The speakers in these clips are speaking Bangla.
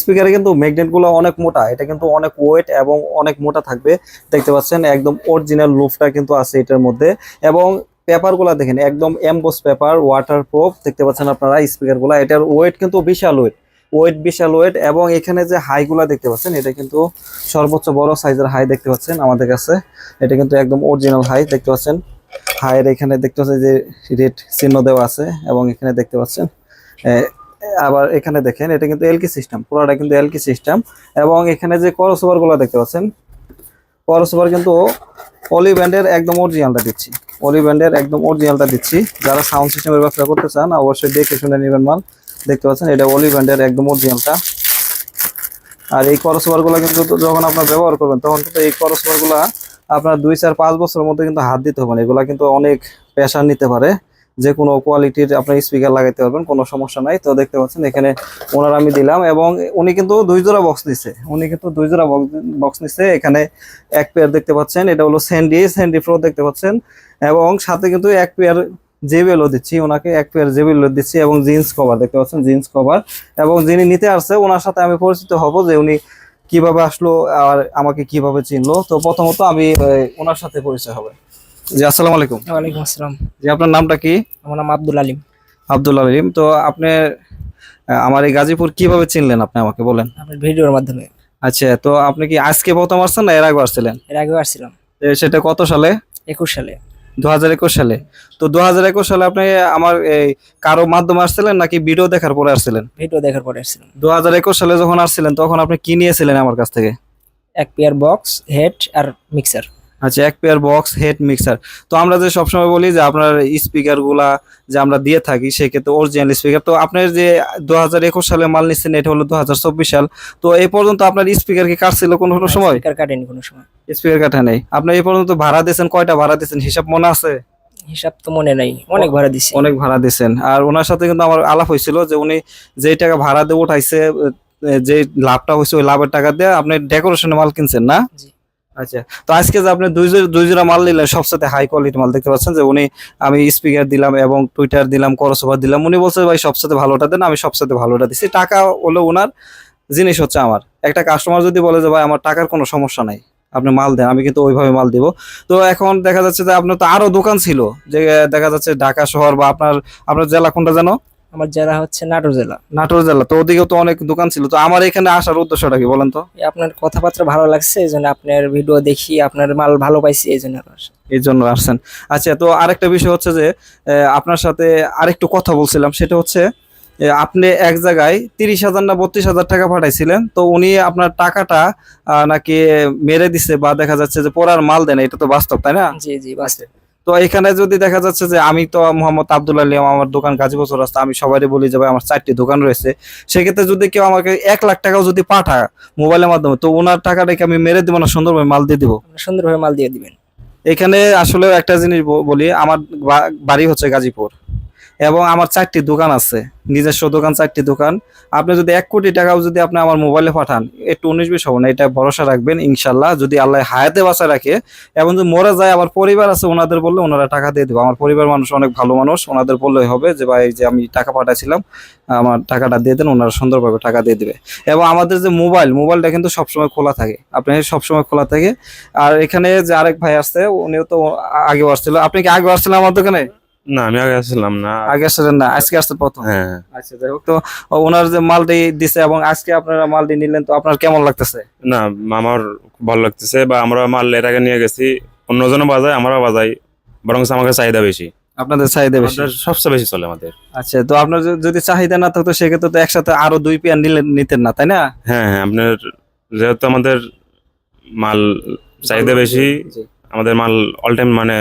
স্পিকারে কিন্তু ম্যাগনেটগুলো অনেক মোটা, এটা কিন্তু অনেক ওয়েট এবং অনেক মোটা থাকবে। দেখতে পাচ্ছেন, একদম অরিজিনাল লুফটা কিন্তু আছে এটার মধ্যে। এবং পেপারগুলা দেখেন, একদম এমবোস পেপার ওয়াটার প্রুফ দেখতে পাচ্ছেন আপনারা স্পিকারগুলা। এটার ওয়েট কিন্তু বিশাল ওয়েট ওয়েট বিশাল ওয়েট এবং এখানে যে হাই গুলা দেখতে পাচ্ছেন, এটা কিন্তু সর্বোচ্চ বড় সাইজের হাই দেখতে পাচ্ছেন আমাদের কাছে। এটা কিন্তু একদম অরিজিনাল হাই দেখতে পাচ্ছেন। হাইয়ের এখানে দেখতে পাচ্ছেন যে রেড চিহ্ন দেওয়া আছে এবং এখানে দেখতে পাচ্ছেন আবার এখানে দেখেন, এটা কিন্তু এলকি সিস্টেম পুরোটা কিন্তু এলকি সিস্টেম এবং এখানে যে করসোভারগুলো দেখতে পাচ্ছেন করসোভার কিন্তু অলি ব্যান্ডের একদম অরিজিনালটা দিচ্ছি। অলি ব্যান্ডের একদম অরিজিনালটা দিচ্ছি। যারা সাউন্ড সিস্টেমের ব্যবসা করতে চান, অবশ্যই দেখে শুনে নেবেন মাল। দেখতে পাচ্ছেন, এটা অলি ব্যান্ডের একদম অরিজিনালটা আর এই করসোভারগুলো কিন্তু যখন আপনার ব্যবহার করবেন, তখন কিন্তু এই করসোভারগুলা আপনার দুই চার পাঁচ বছরের মধ্যে কিন্তু হাত দিতে হবে না। এগুলা কিন্তু অনেক প্রেশার নিতে পারে। যে কোনো কোয়ালিটির আপনার স্পিকার লাগাইতে পারবেন, কোনো সমস্যা নাই। তো দেখতে পাচ্ছেন, এখানে ওনার আমি দিলাম এবং উনি কিন্তু দুই জোড়া বক্স নিছে উনি কিন্তু দুই জোড়া বক্স নিছে। এখানে এক পেয়ার দেখতে পাচ্ছেন, এটা হলো স্যান্ডি স্যান্ডি প্রো দেখতে পাচ্ছেন। এবং সাথে কিন্তু এক পেয়ার জেবেলও দিচ্ছি, ওনাকে এক পেয়ার জেবেলও দিচ্ছি এবং জিন্স কভার দেখতে পাচ্ছেন জিন্স কভার এবং যিনি নিতে আসছে, ওনার সাথে আমি পরিচিত হব যে উনি কীভাবে আসলো আর আমাকে কীভাবে চিনলো। তো প্রথমত আমি ওনার সাথে পরিচয় হবে। জি আসসালামু আলাইকুম। ওয়ালাইকুম আসসালাম। জি আপনার নামটা কি? আমার নাম আব্দুল আলিম। আব্দুল আলিম তো আপনি আমার এই গাজীপুর কীভাবে চিনলেন আপনি আমাকে বলেন? আপনার ভিডিওর মাধ্যমে। আচ্ছা তো আপনি কি আজকে প্রথম আসছেন না এর আগে আসছিলেন? এর আগেও আসছিলাম। সেটা কত সালে? একুশ সালে। দু হাজার একুশ সালে। তো দু হাজার একুশ সালে আপনি আমার এই কারও মাধ্যমে আসছিলেন নাকি ভিডিও দেখার পরে আসছিলেন? ভিডিও দেখার পরে আসছিলাম। দু হাজার একুশ সালে যখন আসছিলেন তখন আপনি কি নিয়েছিলেন আমার কাছ থেকে? এক পেয়ার বক্স হেড আর মিক্সার। আচ্ছা এক পেয়ার বক্স হেড মিক্সার তো আমরা যে সবসময় বলি যে আপনার স্পিকারগুলা যে আমরা দিয়ে থাকি সেক্ষেত্রে অরিজিনাল স্পিকার তো আপনার যে দু হাজার একুশ সালে মাল নিচ্ছেন এটা হলো দু হাজার চব্বিশ সাল। তো এই পর্যন্ত আপনার স্পিকার কি কাটছিল কোনো কোনো সময়? স্পিকার কাটেনি কোনো সময়। স্পিকার কাটা নেই। আপনি এই পর্যন্ত ভাড়া দিয়েছেন কয়টা ভাড়া দিয়েছেন? হিসাব মনে আছে? হিসাব তো মনে নাই অনেক ভাড়া দিছি। অনেক ভাড়া দিয়েছেন। আর ওনার সাথে কিন্তু আমার আলাপ হয়েছিল যে উনি যেই টাকা ভাড়া দিয়ে উঠাইছে এ, যে লাভটা হয়েছে ওই লাভের টাকা দিয়ে আপনি ডেকোরেশনের মাল কিনছেন না? জি। আচ্ছা তো আজকে যে আপনি দুই দুই জোড়া মাল নিলেন, সবসাথে হাই কোয়ালিটি মাল দেখতে পাচ্ছেন যে উনি আমি স্পিকার দিলাম এবং টুইটার দিলাম করসোভার দিলাম। উনি বলছে, ভাই, সবসাথে ভালোটা দেন, আমি সবসাথে ভালোটা দিচ্ছি টাকা হলো ওনার জিনিস হচ্ছে আমার। একটা কাস্টমার যদি বলে যে, ভাই, আমার টাকার কোনো সমস্যা নাই, আপনি মাল দেন, আমি কিন্তু ওইভাবে মাল দিব। তো এখন দেখা যাচ্ছে যে আপনার তো আরও দোকান ছিল, যে দেখা যাচ্ছে ঢাকা শহর বা আপনার আপনার জেলা কোনটা জানো আমার জেলা হচ্ছে নাটোর জেলা। নাটোর জেলা তো ওদিকেও তো অনেক দোকান ছিল। তো আমার এখানে আসার উদ্দেশ্যটা কি বলেন তো? আপনার কথাবার্তা ভালো লাগছে এই জন্য আপনার ভিডিও দেখি আপনার মাল ভালো পাইছি এই জন্য এই জন্য আসছেন। আচ্ছা তো আরেকটা বিষয় হচ্ছে যে আপনার সাথে আরেকটু কথা বলছিলাম। সেটা হচ্ছে আপনি এক জায়গায় তিরিশ হাজার না বত্রিশ হাজার টাকা পাঠাইছিলেন তো উনি আপনার টাকাটা নাকি মেরে দিছে বা দেখা যাচ্ছে যে পড়ার মাল দেন এটা তো বাস্তব তাই না? জি জি বাস্তব। তো এখানে যদি দেখা যাচ্ছে যে আমি তো মোহাম্মদ আবদুল আলিম আমার দোকান গাজীপুর রাস্তা আমি সবাই বলি যে আমার চারটি দোকান রয়েছে। সেক্ষেত্রে যদি কেউ আমাকে এক লাখ টাকাও যদি পাঠায় মোবাইলের মাধ্যমে তো ওনার টাকাটাকে আমি মেরে দেবো না সুন্দরভাবে মাল দিয়ে দিব? সুন্দরভাবে মাল দিয়ে দিবেন। এখানে আসলে একটা জিনিস বলি আমার বাড়ি হচ্ছে গাজীপুর। এবং আমার চারটি দোকান আছে, নিজস্ব দোকান, চারটি দোকান। আপনি যদি এক কোটি টাকাও যদি আপনি আমার মোবাইলে পাঠান, একটু উনিশ বিশ হবে না, এটা ভরসা রাখবেন ইনশাল্লাহ, যদি আল্লাহ হায়াতে বাসা রাখে। এবং যদি মরে যায়, আমার পরিবার আছে, ওনাদের বললে ওনারা টাকা দিয়ে দেবো। আমার পরিবার মানুষ অনেক ভালো মানুষ, ওনাদের বললেই হবে যে, ভাই যে আমি টাকা পাঠাইছিলাম, আমার টাকাটা দিয়ে দেন, ওনারা সুন্দরভাবে টাকা দিয়ে দেবে। এবং আমাদের যে মোবাইল মোবাইলটা কিন্তু সবসময় খোলা থাকে। আপনি সবসময় খোলা থাকে। আর এখানে যে আরেক ভাই আসছে, উনিও তো আগে আসছিল। আপনি কি আগে আসছিলেন আমার দোকানে? না আমি আগে আসছিলাম না। আগে আসছিলেন না আজকে আসছেন প্রথম? হ্যাঁ। আচ্ছা যাই হোক তো ওনার যে মালটি দিছে এবং আজকে আপনারা মালটি নিলেন তো আপনার কেমন লাগতেছে? না আমার ভালো লাগতেছে বা আমরা মাল এর আগে নিয়ে গেছি অন্যজনও বাজায় আমরাও বাজাই বরং আমাকে চাহিদা বেশি। আপনাদের চাহিদা বেশি? সবচেয়ে বেশি চলে আমাদের। আচ্ছা তো আপনার যদি- চাহিদা না থাকতো সেক্ষেত্রে তো একসাথে আরও দুই পেয়ার নিলেন নিতেন না তাই না? হ্যাঁ হ্যাঁ আপনার যেহেতু আমাদের মাল চাহিদা বেশি আমাদের মাল অল টাইম মানে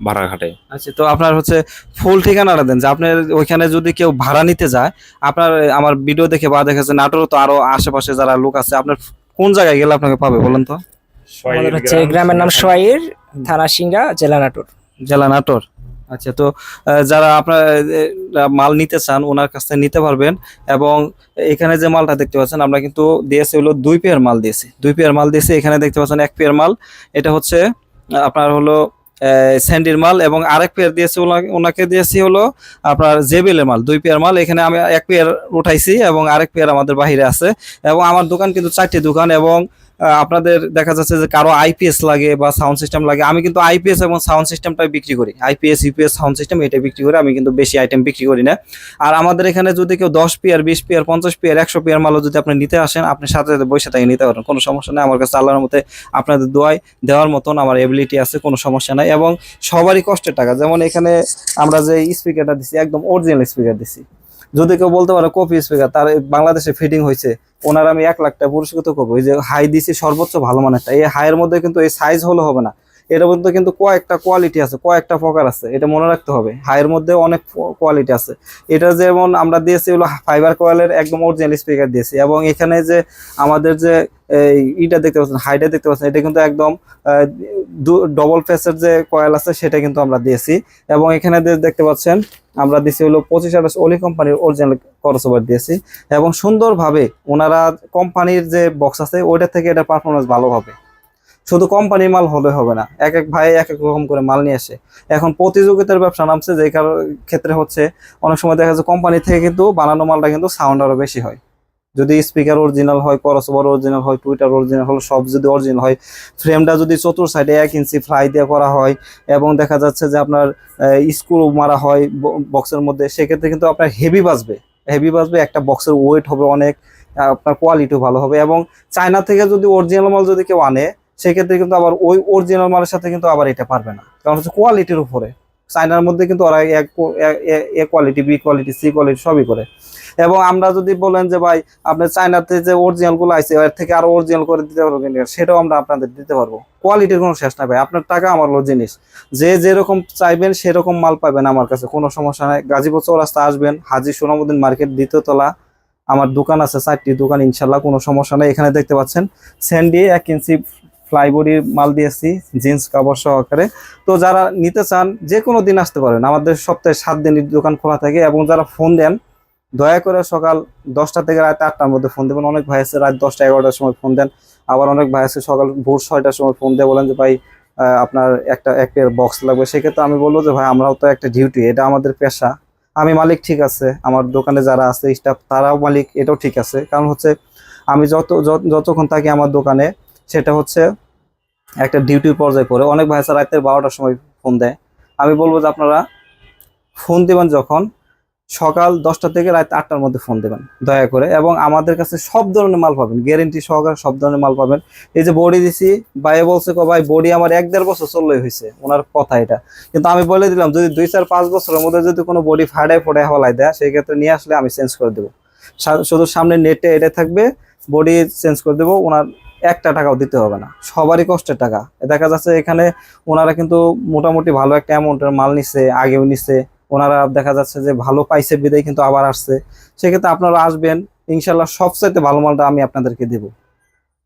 ভাড়া খাটে আচ্ছা তো আপনার হচ্ছে ফুল ঠিকানাটা দেন যে আপনার ওইখানে যদি কেউ ভাড়া নিতে যায় আপনার আমার ভিডিও দেখে বা দেখেছে নাটোর তো আরও আশেপাশে যারা লোক আছে আপনার কোন জায়গায় গেলে আপনাকে পাবে বলেন তো? আমাদের হচ্ছে গ্রামের নাম সোয়াইর থানা সিংড়া জেলা নাটোর। জেলা নাটোর। আচ্ছা তো আহ, যারা আপনার মাল নিতে চান ওনার কাছ থেকে নিতে পারবেন এবং এখানে যে মালটা দেখতে পাচ্ছেন আমরা কিন্তু দিয়েছি হলো দুই পেয়ার মাল দিয়েছি। দুই পেয়ার মাল দিয়েছি এখানে দেখতে পাচ্ছেন এক পেয়ার মাল। এটা হচ্ছে আপনার হলো স্যান্ডির মাল এবং আরেক পেয়ার দিয়েছি ওনা- ওনাকে দিয়েছি হলো আপনার জেবেলের মাল, দুই পেয়ার মাল। এখানে আমি এক পেয়ার উঠাইছি এবং আরেক পেয়ার আমাদের বাহিরে আছে। এবং আমার দোকান কিন্তু চারটি দোকান এবং আপনাদের দেখা যাচ্ছে যে কারও আইপিএস লাগে বা সাউন্ড সিস্টেম লাগে, আমি কিন্তু আইপিএস এবং সাউন্ড সিস্টেমটাই বিক্রি করি। আইপিএস ইউপিএস সাউন্ড সিস্টেম এটা বিক্রি করি, আমি কিন্তু বেশি আইটেম বিক্রি করি না। আর আমাদের এখানে যদি কেউ দশ পেয়ার, বিশ পেয়ার, পঞ্চাশ পেয়ার, একশো পেয়ার মালও যদি আপনি নিতে আসেন, আপনি সাথে সাথে বসে থেকে নিতে পারেন, কোনো সমস্যা নেই। আমার কাছে আল্লাহর মতে আপনাদের দোয়ায় দেওয়ার মতন আমার এবিলিটি আছে, কোনো সমস্যা নাই। এবং সবারই কষ্টের টাকা। যেমন এখানে আমরা যে স্পিকারটা দিছি, একদম অরিজিনাল স্পিকার দিছি। যদি কেউ বলতে পারে কপি স্পিকার তার এই বাংলাদেশে ফিটিং হয়েছে ওনার আমি এক লাখটা পুরস্কৃত করব। ওই যে হাই দিছি সর্বোচ্চ ভালো মানেরটা। এই হাইয়ের মধ্যে কিন্তু এই সাইজ হলে হবে না। এর মধ্যে কিন্তু কয়েকটা কোয়ালিটি আছে, কয়েকটা প্রকার আছে, এটা মনে রাখতে হবে। হাইয়ের মধ্যে অনেক কোয়ালিটি আছে। এটা যেমন আমরা দিয়েছি হলো ফাইবার কোয়ালের একদম অরিজিনাল স্পিকার দিয়েছি এবং এখানে যে আমাদের যে ইটা দেখতে পাচ্ছেন হাইটা দেখতে পাচ্ছেন, এটা কিন্তু একদম ডবল ফেসের যে কয়েল আছে, সেটা কিন্তু আমরা দিয়েছি। এবং এখানে দেখতে পাচ্ছেন, আমরা দিয়েছি হলো পঁচিশ আঠাশ অলি কোম্পানির অরিজিনাল করসোভার দিয়েছি। এবং সুন্দরভাবে ওনারা কোম্পানির যে বক্স আছে, ওইটা থেকে এটা পারফরমেন্স ভালো হবে। শুধু কোম্পানির মাল হলে হবে না। এক এক ভাই এক এক রকম করে মাল নিয়ে আসে। এখন প্রতিযোগিতার ব্যবসা নামছে, যে কারও ক্ষেত্রে হচ্ছে অনেক সময় দেখা যাচ্ছে কোম্পানি থেকে কিন্তু বানানো মালটা কিন্তু সাউন্ড আরও বেশি হয়। যদি স্পিকার অরিজিনাল হয় করসোভার অরিজিনাল হয় টুইটার অরিজিনাল হলো সব যদি অরিজিনাল হয় ফ্রেমটা যদি চতুর সাইডে এক ইঞ্চি ফ্লাই দিয়ে করা হয়, এবং দেখা যাচ্ছে যে আপনার স্ক্রু মারা হয় বক্সের মধ্যে, সেক্ষেত্রে কিন্তু আপনার হেভি বাজবে। হেভি বাজবে, একটা বক্সের ওয়েট হবে অনেক, আপনার কোয়ালিটিও ভালো হবে, এবং চায়না থেকে যদি অরিজিনাল মাল যদি কেউ আনে সেক্ষেত্রে কিন্তু আবার ওই অরিজিনাল মালের সাথে কিন্তু আবার এটা পারবে না। কারণ হচ্ছে কোয়ালিটির উপরে। চায়নার মধ্যে কিন্তু ওরা A quality B quality C quality সবই করে। এবং আমরা যদি বলেন যে ভাই আপনার চায়নাতে যে অরিজিনালগুলো আছে, এর থেকে আরও অরিজিনাল করে দিতে পারব কিনা, সেটাও আমরা আপনাদের দিতে পারব। কোয়ালিটির কোনো শেষ না ভাই। আপনার টাকা আমার হলো জিনিস। যে যেরকম চাইবেন, সেরকম মাল পাবেন আমার কাছে। কোনো সমস্যা নাই। গাজীপুর চৌরাস্তা আসবেন। হাজি সোনামুদ্দিন মার্কেট, দ্বিতীয় তলা। আমার দোকান আছে, চারটি দোকান, ইনশাল্লাহ কোনো সমস্যা নেই। এখানে দেখতে পাচ্ছেন স্যান্ডি এক ইঞ্চি ফ্লাইবডির মাল দিয়েছি জিন্স কাপড় সহকারে। তো যারা নিতে চান, যে কোনো দিন আসতে পারেন। আমাদের সপ্তাহে সাত দিন দোকান খোলা থাকে এবং যারা ফোন দেন, দয়া করে সকাল দশটা থেকে রাত আটটার মধ্যে ফোন দেবেন। অনেক ভাই আছে রাত দশটা এগারোটার সময় ফোন দেন। আবার অনেক ভাই আছে সকাল ভোর ছয়টার সময় ফোন দিয়ে বলেন যে, ভাই আপনার একটা একটা বক্স লাগবে। সেক্ষেত্রে আমি বলব যে, ভাই, আমরাও তো একটা ডিউটি এটা আমাদের পেশা। আমি মালিক ঠিক আছে, আমার দোকানে যারা আছে স্টাফ তারাও মালিক, এটাও ঠিক আছে। কারণ হচ্ছে, আমি যত- যতক্ষণ থাকি আমার দোকানে সেটা হচ্ছে একটা ডিউটির পর্যায়ে পড়ে। অনেক ভাই আছে, রাতের বারোটার সময় ফোন দেয়। আমি বলব যে আপনারা ফোন দিবেন যখন সকাল দশটা থেকে রাত আটটার মধ্যে ফোন দেবেন, দয়া করে। এবং আমাদের কাছে সব ধরনের মাল পাবেন গ্যারেন্টি সহকারে সব ধরনের মাল পাবেন। এই যে বডি দিছি ভাইয়ে বলছে, কো ভাই বডি আমার এক দেড় বছর চললেই হয়েছে। ওনার কথা এটা। কিন্তু আমি বলে দিলাম, যদি দুই, চার, পাঁচ বছরের মধ্যে যদি কোনো বডি ফাটায় ফোটায় হলাই দেয়, সেই ক্ষেত্রে নিয়ে আসলে আমি চেঞ্জ করে দেবো। শুধু সামনে নেটে এটা থাকবে বডি চেঞ্জ করে দেবো, ওনার একটা টাকাও দিতে হবে না। সবারই কষ্টের টাকা। দেখা যাচ্ছে এখানে ওনারা কিন্তু মোটামুটি ভালো একটা অ্যামাউন্টের মাল নিচ্ছে আগেও নিচ্ছে ওনারা দেখা যাচ্ছে যে ভালো পাইছে, বিদায় কিন্তু আবার আসছে। সেক্ষেত্রে আপনারা আসবেন ইনশাল্লাহ সবচাইতে ভালো মালটা আমি আপনাদেরকে দেব।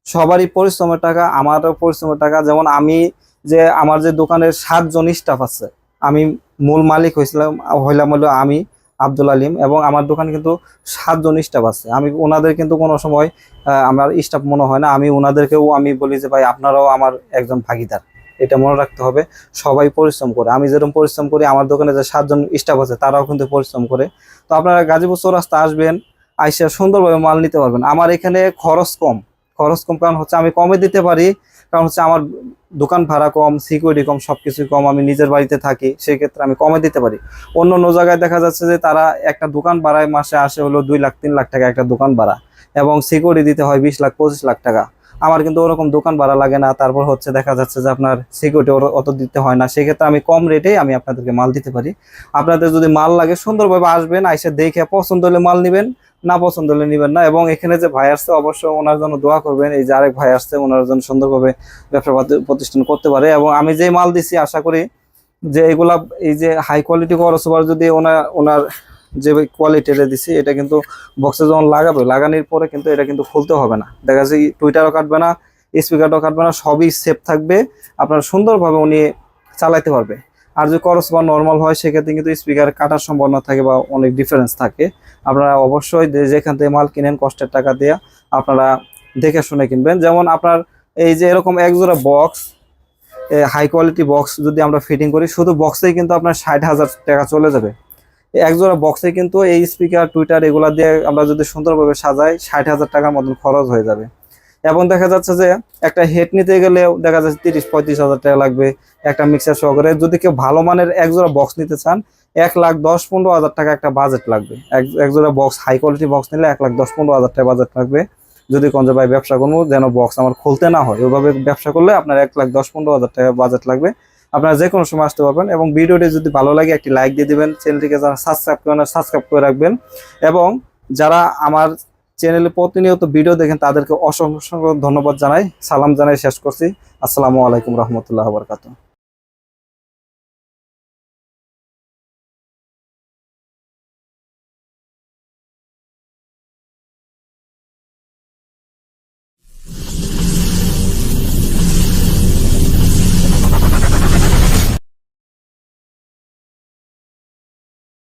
সবারই পরিশ্রমের টাকা, আমারও পরিশ্রমের টাকা। যেমন আমি যে আমার যে দোকানের সাতজন স্টাফ আছে, আমি মূল মালিক হয়েছিলাম হইলাম হলো আমি। আব্দুল আলিম এবং আমার দোকানে কিন্তু সাতজন স্টাফ আছে। আমি ওনাদের কিন্তু কোনো সময় আমার স্টাফ মনে হয় না। আমি ওনাদেরকেও আমি বলি যে, ভাই, আপনারাও আমার একজন ভাগিদার। এটা মনে রাখতে হবে। সবাই পরিশ্রম করে। আমি যেরকম পরিশ্রম করি, আমার দোকানে যে সাতজন স্টাফ আছে, তারাও কিন্তু পরিশ্রম করে। তো আপনারা গাজীপুর চৌরাস্তা আসবেন, আইসা সুন্দরভাবে মাল নিতে পারবেন। আমার এখানে খরচ কম। খরচ কম কারণ হচ্ছে আমি কমে দিতে পারি কারণ হচ্ছে আমার দোকান ভাড়া কম সিকিউরিটি কম, সবকিছু কম, আমি নিজের বাড়িতে থাকি সেই ক্ষেত্রে আমি কমে দিতে পারি। অন্য অন্য জায়গায় দেখা যাচ্ছে যে তারা একটা দোকান ভাড়ায় মাসে আসে হলো দুই লাখ, তিন লাখ টাকা একটা দোকান ভাড়া এবং সিকিউরিটি দিতে হয় বিশ লাখ, পঁচিশ লাখ টাকা। আমার কিন্তু ওরকম দোকান ভাড়া লাগে না, তারপর হচ্ছে দেখা যাচ্ছে যে আপনার সিকিউরিটি অত দিতে হয় না, সেক্ষেত্রে আমি কম রেটেই আমি আপনাদেরকে মাল দিতে পারি। আপনাদের যদি মাল লাগে সুন্দরভাবে আসবেন, আইসে দেখে পছন্দ হলে মাল নেবেন। না পছন্দ হলে নেবেন না। এবং এখানে যে ভাই আসছে, অবশ্যই ওনার জন্য দোয়া করবেন। এই যে আরেক ভাই আসছে, ওনার জন্য সুন্দরভাবে ব্যবসা প্রতিষ্ঠান করতে পারে। এবং আমি যে মাল দিছি, আশা করি যে এগুলা এই যে হাই কোয়ালিটি খরচ যদি ওনার ওনার যে কোয়ালিটিটা দিছি, এটা কিন্তু বক্সে যখন লাগাবে। লাগানোর পরে কিন্তু এটা কিন্তু খুলতে হবে না। দেখা যাচ্ছে টুইটারও কাটবে না স্পিকারটাও কাটবে না, সবই সেফ থাকবে। আপনার সুন্দরভাবে উনি চালাইতে পারবে। আর যদি করস বা নর্মাল হয়, সেক্ষেত্রে কিন্তু স্পিকার কাটার সম্ভাবনা থাকে বা অনেক ডিফারেন্স থাকে। আপনারা অবশ্যই যেখান থেকে মাল কিনেন, কষ্টের টাকা দিয়ে আপনারা দেখে শুনে কিনবেন। যেমন আপনার এই যে এরকম এক জোড়া বক্স হাই কোয়ালিটি বক্স যদি আমরা ফিটিং করি, শুধু বক্সেই কিন্তু আপনার ষাট হাজার টাকা চলে যাবে। একজোড়া বক্সে কিন্তু এই স্পিকার টুইটার এগুলা দিয়ে আমরা যদি সুন্দরভাবে সাজাই, ষাট হাজার টাকার মতন খরচ হয়ে যাবে। এবং দেখা যাচ্ছে যে একটা হেড নিতে গেলেও দেখা যাচ্ছে তিরিশ, পঁয়ত্রিশ হাজার টাকা লাগবে একটা মিক্সার সহকারে। যদি কেউ ভালো মানের একজোড়া বক্স নিতে চান, এক লাখ দশ, পনেরো হাজার টাকা একটা বাজেট লাগবে। এক, একজোড়া বক্স হাই কোয়ালিটি বক্স নিলে এক লাখ দশ, পনেরো হাজার টাকা বাজেট লাগবে। যদি কোন ভাই ব্যবসা করব, যেন বক্স আমার খুলতে না হয়, ওইভাবে ব্যবসা করলে আপনার এক লাখ দশ, পনেরো হাজার টাকা বাজেট লাগবে। আপনারা যে কোনো সময় আসতে পারবেন এবং ভিডিওটি যদি ভালো লাগে, একটি লাইক দিয়ে দিবেন। চ্যানেলটিকে যারা সাবস্ক্রাইব করেন সাবস্ক্রাইব করে রাখবেন। এবং যারা আমার চ্যানেলে প্রতিনিয়ত ভিডিও দেখেন, তাদেরকে অসংখ্য ধন্যবাদ জানাই। সালাম জানাই শেষ করছি। আসসালামু আলাইকুম রহমতুল্লাহ বরকাত